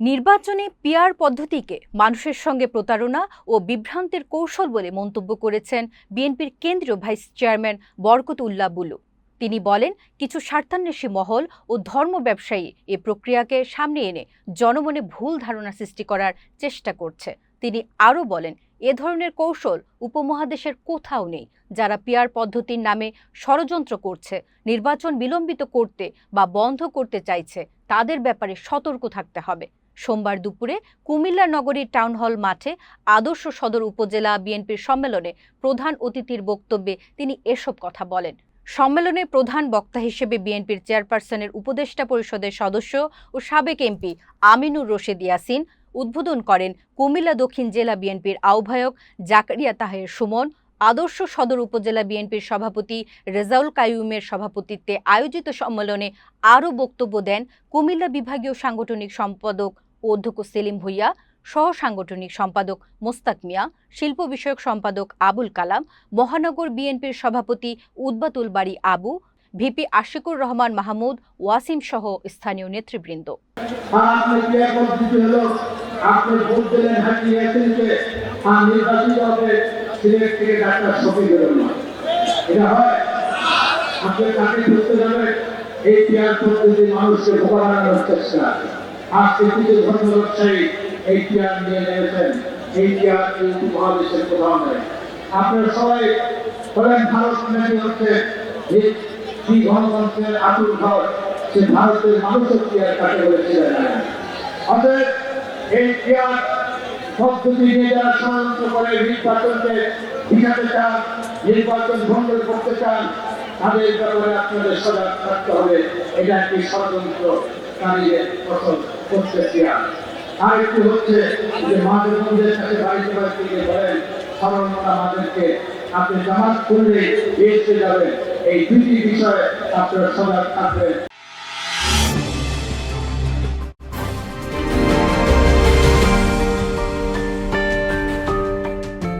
নির্বাচনে পিয়ার পদ্ধতিকে মানুষের সঙ্গে প্রতারণা ও বিভ্রান্তের কৌশল বলে মন্তব্য করেছেন বিএনপির কেন্দ্রীয় ভাইস চেয়ারম্যান বরকত উল্লাহ বুলু। তিনি বলেন, কিছু স্বার্থান্বেষী মহল ও ধর্ম ব্যবসায়ী এ প্রক্রিয়াকে সামনে এনে জনমনে ভুল ধারণা সৃষ্টি করার চেষ্টা করছে। তিনি আরও বলেন, এ ধরনের কৌশল উপমহাদেশের কোথাও নেই, যারা পিয়ার পদ্ধতির নামে ষড়যন্ত্র করছে, নির্বাচন বিলম্বিত করতে বা বন্ধ করতে চাইছে, তাদের ব্যাপারে সতর্ক থাকতে হবে। সোমবার দুপুরে কুমিল্লা নগরীর টাউন হল মাঠে আদর্শ সদর উপজেলা বিএনপির সম্মেলনে প্রধান অতিথির বক্তব্যে তিনি এসব কথা বলেন। সম্মেলনে প্রধান বক্তা হিসেবে বিএনপির চেয়ারপারসনের উপদেষ্টা পরিষদের সদস্য ও সাবেক এমপি আমিনুর রশেদ ইয়াসিন উদ্বোধন করেন কুমিল্লা দক্ষিণ জেলা বিএনপির আহ্বায়ক জাকারিয়া তাহের সুমন, আদর্শ সদর উপজেলা বিএনপির সভাপতি রেজাউল কাইয়ুমের সভাপতিত্বে আয়োজিত সম্মেলনে আরও বক্তব্য দেন কুমিল্লা বিভাগীয় সাংগঠনিক সম্পাদক ও অধ্যক্ষ সেলিম ভুইয়া সহ সাংগঠনিক সম্পাদক মোস্তাক মিয়া, শিল্প বিষয়ক সম্পাদক আবুল কালাম, মহানগর বিএনপির সভাপতি উদ্বাতুল বাড়ি আবু, ভিপি আশিকুর রহমান মাহমুদ, ওয়াসিম সহ স্থানীয় নেতৃবৃন্দ। এই ক্রিয়ার পদ্ধতি মানুষকে বানানোর চেষ্টা। আজকে কিছু ধর্ম ব্যবসায়ী এই ক্রিয়া নিয়ে নেমেছেন, এই এই উপমহাদেশের কোথাও নেই আপনারা সবাই বলেন, ভারত নাকি হচ্ছে এই গণতন্ত্রের আতুর ঘর, সে ভারতের মানুষের ক্রিয়ার কাকে বলেছিলেন অতএব এই ক্রিয়ার পদ্ধতি নিয়ে যারা ষড়যন্ত্র করে নির্বাচনকে ভিসাতে চান, নির্বাচন ভঙ্গ করতে চান, তাদের ব্যাপারে আপনাদের সজাগ থাকতে হবে। এটা একটি ষড়যন্ত্র কারীদের ফসল করতে আর একটি হচ্ছে যে মাঝে মধ্যে সাথে বাড়িতে বাড়িতে গিয়ে বলেন সরলতা মাদেরকে আপনি জামাত করলে এসে যাবেন। এই দুটি বিষয়ে আপনারা সজাগ থাকবেন।